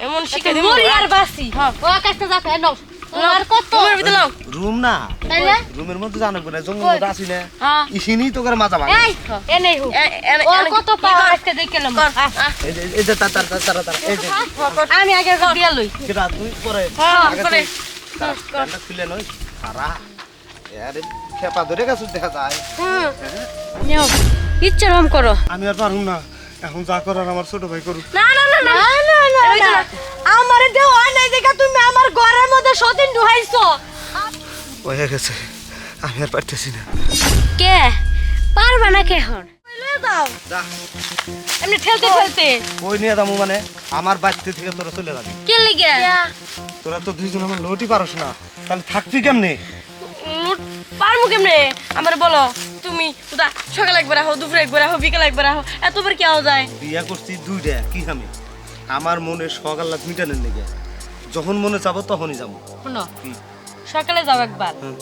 এমন দিব মরি আর বাসি হ্যাঁ। ও কাছে যাতে নাও। আর কত? তোমার ভিতরে লাও রুম না? তাইলে? রুমের মধ্যে জানো না জঙ্গল মধ্যে আসি না। হ্যাঁ। ইসিনি তো করে মাথা ভাঙে। এই এনে হু এ- এ- ও কত পাওয়া আজকে দেখলাম এই যে এই যে তারা তারা তারা তারা এই যে। আমি আগে দিয়া লই। কেটা তুই করে হ্যাঁ, খুলে নই সারা। আরে খেপা ধরে গেছে দেখা যায়। হুম নেও। ইচ্ছা রকম করো। আমি আর পারুম না। এখন যা করার আমার ছোট ভাই করুক। না না না। না না। না। আমারে দেও হয় নাই দেখা তুমি আমার ঘরের মধ্যে সদিন ঢুকাইছো। হয়ে গেছে। আমি আর পারতেছি না। কে? পারবা না কে হন লয়ে দাও। যা। এমনি ঠেলতে ঠেলতে। কই নিয়ে যাব মানে? আমার বাড়িতে থেকে তোরা চলে যাবি। কে লিগে? তোরা তো দুইজন আমার লোটই পারস না। তাহলে থাকবি কেমনে? লুট পারমু কেমনে? আমার বলো তুমি উদা সকালে একবার আহো দুপুরে একবার আহো বিকালে একবার আহো এতবার কি আও যায়? বিয়া করছি দুইটা কি আমি আমার মনে শখ আল্লাহ মিটানের লেগে যখন মনে চাবো তখনই যাব। শুনো সকালে যাও একবার হ্যাঁ।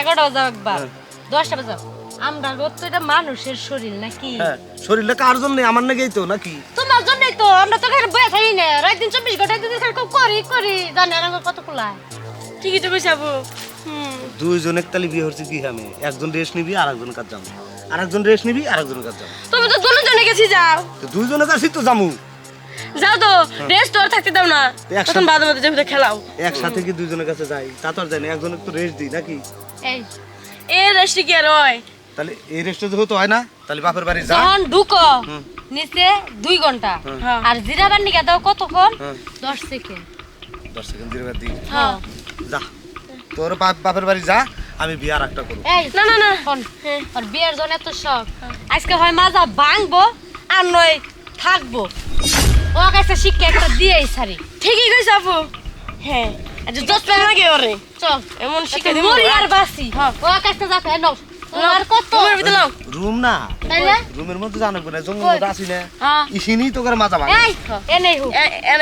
এগারোটা যাও একবার হ্যাঁ। দশটা বাজাও আমরা তো এটা মানুষের শরীর নাকি? হ্যাঁ শরীরটা কার জন্য? আমার নাকি তো নাকি? তোমার জন্যই তো আমরা তো এখানে বয়ে থাকি না। রাত দিন চব্বিশ ঘণ্টা দিন করি করি জানি আর কত কুলায়। ঠিকই তো কইছি আবু। দুইজন একতালি বিয়ে হচ্ছে কি আমি? একজন রেস্ট নিবি আর একজন কাজ যাব। আর একজন রেস্ট নিবি আর একজন কাজ যাব। তুমি তো দুজনে গেছি যাও। তো দুইজনের কাছে তো যাব। যাও তো রেস্ট আর থাকতে দাও না। তখন বাদে বাদে যাবে খেলাও। একসাথে কি দুইজনের কাছে যাই? তা তো আর জানি একজন একটু রেস্ট দিই নাকি? এই এ রেস্ট কি আর হয়? তাহলে এই রেস্টটা যেহেতু হয় না তাহলে বাপের বাড়ি যা। যখন ঢুকো নিচে দুই ঘণ্টা। হ্যাঁ। আর জিরা বান্নিকা দাও কতক্ষণ? হ্যাঁ। দশ সেকেন্ড দশ সেকেন্ড দিলে দিই হ্যাঁ। যা। তোর বাপ- বাপের বাড়ি যা আমি বিয়ার একটা করব। এই না, না, না। শোন, আর বিয়ের জন্য এত শখ। আজকে হয় মাজা ভাঙবো আর নয় থাকব। ও কাছে শিক্ষা একটা দিয়েই সারি ঠিকই কইছ আপু? হ্যাঁ। আচ্ছা দশ টাকা লাগে ওরে। চল। এমন শিখে একটা দিব। মরি আর বাসি ও কাছে যাতে নাও। আর কত? তোমার ভিতরে রুম না। তাইলে? রুমের মধ্যে জানো না জঙ্গল? আসি না। হ্যাঁ। ইসিনি তো করে মাথা ভাঙে। এই এনে হু।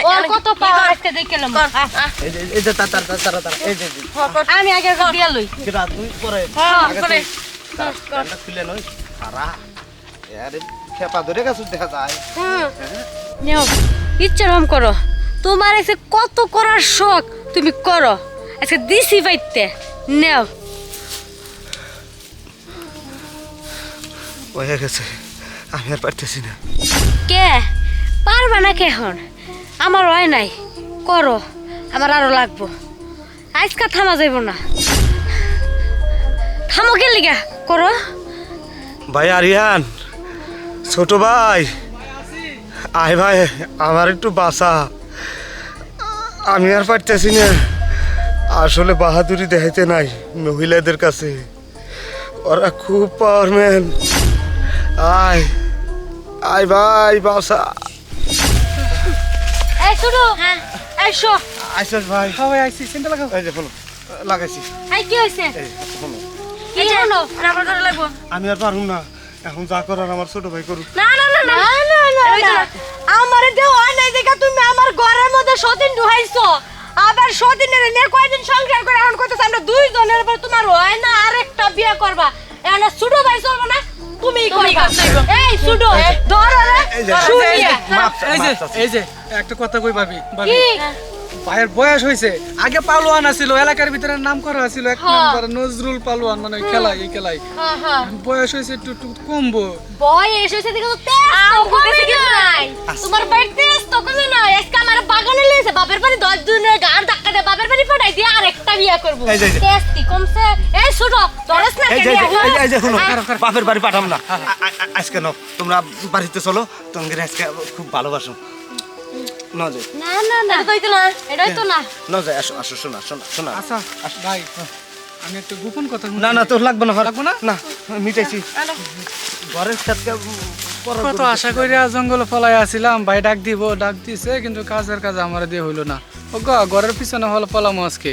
ও কত কি পাওয়া আজকে দেখলাম এই যে যে তারা তারা তারা তারা এই যে যে। আমি আগে দিয়া লই। কেটা তুই করে হ্যাঁ। তুই খুলে নই সারা। আরে খেপা ধরে গেছে দেখা যায়। হুম। নেও ইচ্ছা রকম করো। তোমার এসে কত করার শখ তুমি করো। আজকে দিছি পাইতে। নেও। হয়ে গেছে। আমি আর পারতেছি না। কে? পারবা না কে হন? আমার হয় নাই। করো। আমার আরও লাগবো। আজকা থামা যাইব না। থামো কে লিগা করো। ভাই আরিয়ান ছোট ভাই। আয় ভাই আমার একটু বাসা আমি আর পারতেছি না। আসলে বাহাদুরি দেখাইতে নাই মহিলাদের কাছে। ওরা খুব পাওয়ারম্যান আয় আয় ভাই বাসা হ্যাঁ। আইসস ভাই। সবাই আইসি সেন্টার লাগাও। এই যে ফোন লাগাইছি। কি এই ধরে লাগবো। আমি আর পারুম না। এখন যা করার আমার ছোট ভাই করুক না না না না না না না আমারে দেও হয় নাই দেখা তুমি আমার ঘরের মধ্যে সদিন ঢুকাইছো আবার সদিনের নিয়ে কয়দিন সংসার করে এখন কইতেছ আমরা দুই জনের পর তোমার হয় না আরেকটা বিয়ে করবা এখন সুডো ভাই চলবো না তুমি করবা এই সুডো ধরো রে এই যে এই যে একটা কথা কই ভাবি ভাবি কি ভাইয়ের বয়স হয়েছে আগে পালোয়ান আছিল এলাকার ভিতরে নাম করা ছিল এক হ্যাঁ। নাম্বার নজরুল পালোয়ান মানে এই খেলাই। হ্যাঁ হ্যাঁ। বয়স হয়েছে একটু একটু কমবো। বয় এসেছে দেখো তো তেজ তো কমে নাই। তোমার বাড়ি তেজ তো নাই। আজকে আমার বাগানে লেগেছে বাপের বাড়ি দশ দিনের গান ধাক্কা দিয়ে বাপের বাড়ি পাঠাই দিয়ে আরেকটা বিয়ে করব। তেজ কি কমছে? এই শুনো ধরেস না এই কে যে এই শোনো। বাপের বাড়ি পাঠাম না। আজকে ন তোমরা বাড়িতে চলো তোমাদের আজকে খুব ভালোবাসো। ন যে। না না না। এটা তো না এটাই তো না। ন যে আসো আসো শোনা শোনা শোনা। আচ্ছা ভাই আমি একটু গোপন কথা না না তোর লাগবে না। লাগবে না? না মিটাইছি। ঘরের সাথে কত আশা করিয়া জঙ্গলে ফলাই আসিলাম। ভাই ডাক দিব ডাক দিছে কিন্তু কাজের কাজ আমার দিয়ে হইল না। ও গা, ঘরের পিছনে হল পলাম আজকে।